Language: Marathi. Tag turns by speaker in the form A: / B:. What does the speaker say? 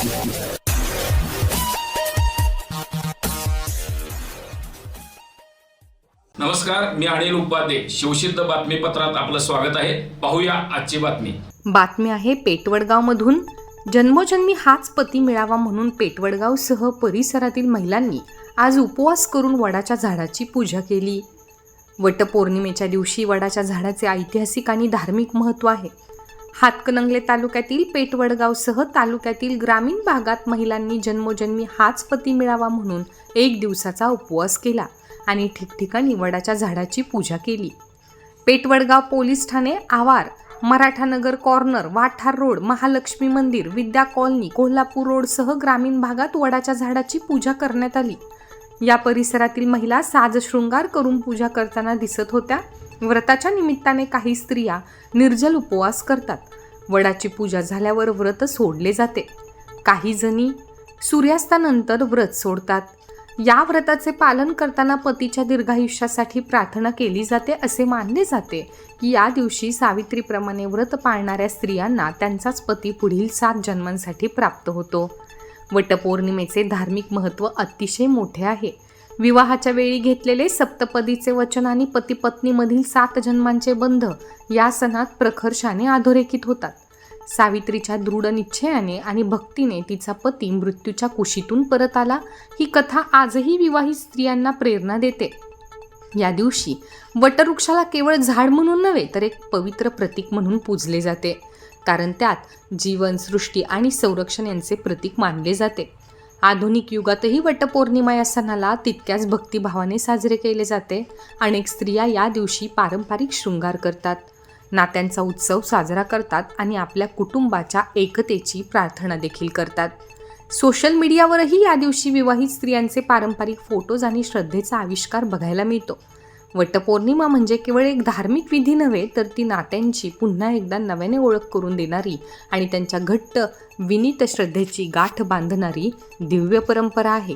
A: नमस्कार मी अनिल उपाध्ये. शिवसिद्ध बातमीपत्रात आपलं स्वागत आहे. पाहूया आजची बातमी.
B: बातमी आहे पेटवडगावमधून. जन्मोजन्मी हाच पती मिळावा म्हणून पेटवडगावसह परिसरातील महिलांनी आज उपवास करून वडाच्या झाडाची पूजा केली. वटपौर्णिमेच्या दिवशी वडाच्या झाडाचे ऐतिहासिक आणि धार्मिक महत्त्व आहे. हातकणंगले तालुक्यातील पेटवडगावसह तालुक्यातील ग्रामीण भागात महिलांनी जन्मोजन्मी हाच पती मिळावा म्हणून एक दिवसाचा उपवास केला आणि ठिकठिकाणी वडाच्या झाडाची पूजा केली. पेटवडगाव पोलीस ठाणे आवार मराठानगर कॉर्नर वाठार रोड महालक्ष्मी मंदिर विद्या कॉलनी कोल्हापूर रोडसह ग्रामीण भागात वडाच्या झाडाची पूजा करण्यात आली. या परिसरातील महिला साजशृंगार करून पूजा करताना दिसत होत्या. व्रताच्या निमित्ताने काही स्त्रिया निर्जल उपवास करतात. वडाची पूजा झाल्यावर व्रत सोडले जाते. काही जणी सूर्यास्तानंतर व्रत सोडतात. या व्रताचे पालन करताना पतीच्या दीर्घायुष्यासाठी प्रार्थना केली जाते असे मानले जाते की या दिवशी सावित्रीप्रमाणे व्रत पाळणाऱ्या स्त्रियांना त्यांचाच पती पुढील सात जन्मांसाठी प्राप्त होतो. वटपौर्णिमेचे धार्मिक महत्त्व अतिशय मोठे आहे. विवाहाच्या वेळी घेतलेले सप्तपदीचे वचन आणि पती पत्नीमधील सात जन्मांचे बंध या सणात प्रखर्षाने अधोरेखित होतात. सावित्रीच्या दृढ निश्चयाने आणि भक्तीने तिचा पती मृत्यूच्या कुशीतून परत आला. ही कथा आजही विवाहित स्त्रियांना प्रेरणा देते. या दिवशी वटवृक्षाला केवळ झाड म्हणून नव्हे तर एक पवित्र प्रतीक म्हणून पूजले जाते. कारण त्यात जीवन सृष्टी आणि संरक्षण यांचे प्रतीक मानले जाते. आधुनिक युगातही वटपौर्णिमा या सणाला तितक्याच भक्तिभावाने साजरे केले जाते. अनेक स्त्रिया या दिवशी पारंपरिक शृंगार करतात. नात्यांचा उत्सव साजरा करतात आणि आपल्या कुटुंबाच्या एकतेची प्रार्थना देखील करतात. सोशल मीडियावरही या दिवशी विवाहित स्त्रियांचे पारंपरिक फोटोज आणि श्रद्धेचा आविष्कार बघायला मिळतो. वटपौर्णिमा म्हणजे केवळ एक धार्मिक विधी नव्हे तर ती नात्यांची पुन्हा एकदा नव्याने ओळख करून देणारी आणि त्यांच्या घट्ट विनीत श्रद्धेची गाठ बांधणारी दिव्य परंपरा आहे.